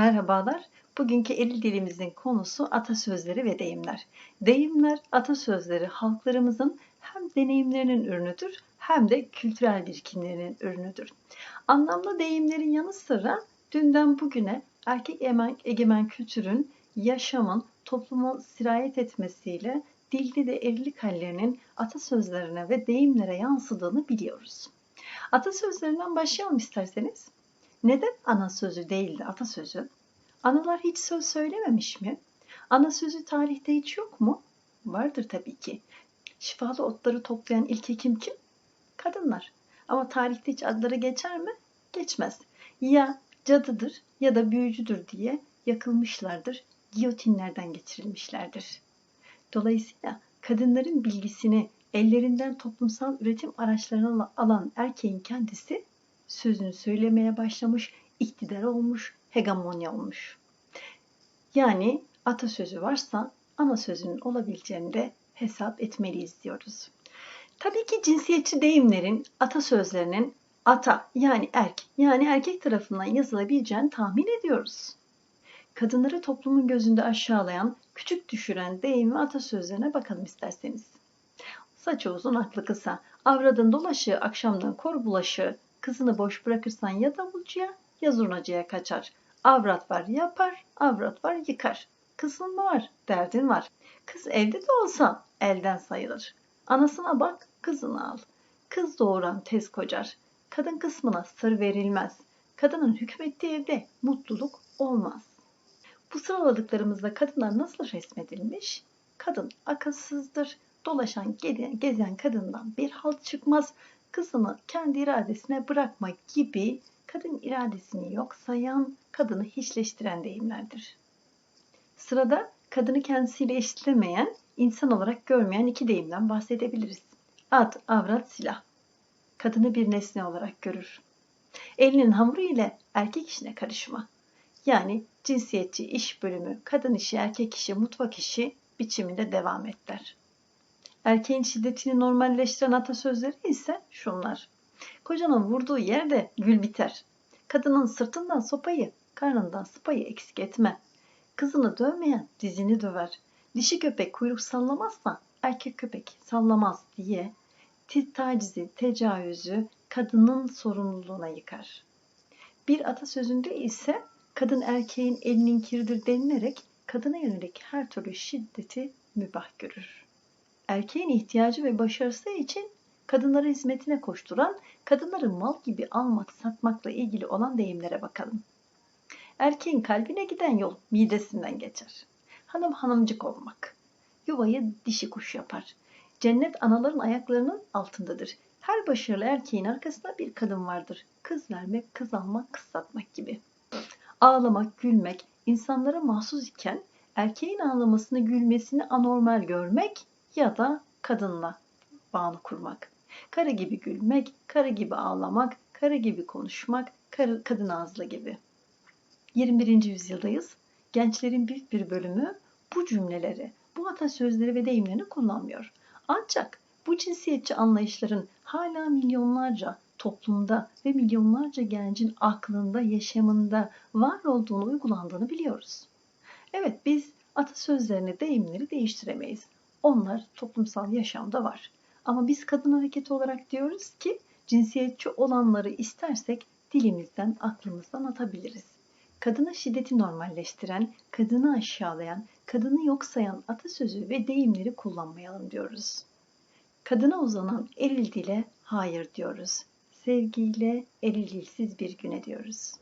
Merhabalar. Bugünkü eril dilimizin konusu atasözleri ve deyimler. Deyimler, atasözleri halklarımızın hem deneyimlerinin ürünüdür hem de kültürel birikimlerinin ürünüdür. Anlamlı deyimlerin yanı sıra dünden bugüne erkek egemen kültürün, yaşamın, topluma sirayet etmesiyle dilde de erilik hallerinin atasözlerine ve deyimlere yansıdığını biliyoruz. Atasözlerinden başlayalım isterseniz. Neden ana sözü değil de atasözü? Analar hiç söz söylememiş mi? Ana sözü tarihte hiç yok mu? Vardır tabii ki. Şifalı otları toplayan ilk hekim kim? Kadınlar. Ama tarihte hiç adları geçer mi? Geçmez. Ya cadıdır ya da büyücüdür diye yakılmışlardır, giyotinlerden geçirilmişlerdir. Dolayısıyla kadınların bilgisini ellerinden toplumsal üretim araçlarını alan erkeğin kendisi sözünü söylemeye başlamış, iktidar olmuş, hegemonya olmuş. Yani atasözü varsa ana sözünün olabileceğini de hesap etmeliyiz diyoruz. Tabii ki cinsiyetçi deyimlerin, atasözlerinin ata yani erk yani erkek tarafından yazılabileceğini tahmin ediyoruz. Kadınları toplumun gözünde aşağılayan, küçük düşüren deyim ve atasözlerine bakalım isterseniz. Saçı uzun aklı kısa, avradın dolaşığı akşamdan kor bulaşığı, Kızını boş bırakırsan ya davulcuya ya zurnacıya kaçar. Avrat var yapar, avrat var yıkar. Kızın var, derdin var. Kız evde de olsa elden sayılır. Anasına bak, kızını al. Kız doğuran tez kocar. Kadın kısmına sır verilmez. Kadının hükmettiği evde mutluluk olmaz. Bu sıraladıklarımızda kadınlar nasıl resmedilmiş? Kadın akılsızdır, dolaşan gezen kadından bir halt çıkmaz, kızını kendi iradesine bırakmak gibi kadın iradesini yok sayan, kadını hiçleştiren deyimlerdir. Sırada kadını kendisiyle eşitlemeyen, insan olarak görmeyen iki deyimden bahsedebiliriz. Ad, avrat, silah. Kadını bir nesne olarak görür. Elinin hamuru ile erkek işine karışma. Yani cinsiyetçi iş bölümü, kadın işi, erkek işi, mutfak işi biçiminde devam et der. Erkeğin şiddetini normalleştiren atasözleri ise şunlar. Kocanın vurduğu yerde gül biter. Kadının sırtından sopayı, karnından sıpayı eksik etme. Kızını dövmeyen dizini döver. Dişi köpek kuyruk sallamazsa erkek köpek sallamaz diye tacizi, tecavüzü kadının sorumluluğuna yıkar. Bir atasözünde ise kadın erkeğin elinin kiridir denilerek kadına yönelik her türlü şiddeti mübah görür erkeğin ihtiyacı ve başarısı için kadınlara hizmetine koşturan, kadınları mal gibi almak, satmakla ilgili olan deyimlere bakalım. Erkeğin kalbine giden yol midesinden geçer. Hanım hanımcık olmak. Yuvayı dişi kuş yapar. Cennet anaların ayaklarının altındadır. Her başarılı erkeğin arkasında bir kadın vardır. Kız vermek, kız almak, kız satmak gibi. Ağlamak, gülmek insanlara mahsus iken erkeğin ağlamasını, gülmesini anormal görmek ya da kadınla bağını kurmak. Karı gibi gülmek, karı gibi ağlamak, karı gibi konuşmak, karı, kadın ağızlı gibi. 21. yüzyıldayız. Gençlerin büyük bir bölümü bu cümleleri, bu atasözleri ve deyimlerini kullanmıyor. Ancak bu cinsiyetçi anlayışların hala milyonlarca toplumda ve milyonlarca gencin aklında, yaşamında var olduğunu, uygulandığını biliyoruz. Evet biz atasözlerini, deyimleri değiştiremeyiz. Onlar toplumsal yaşamda var. Ama biz kadın hareketi olarak diyoruz ki cinsiyetçi olanları istersek dilimizden, aklımızdan atabiliriz. Kadına şiddeti normalleştiren, kadını aşağılayan, kadını yok sayan atasözü ve deyimleri kullanmayalım diyoruz. Kadına uzanan eril dile hayır diyoruz. Sevgiyle eril bir güne diyoruz.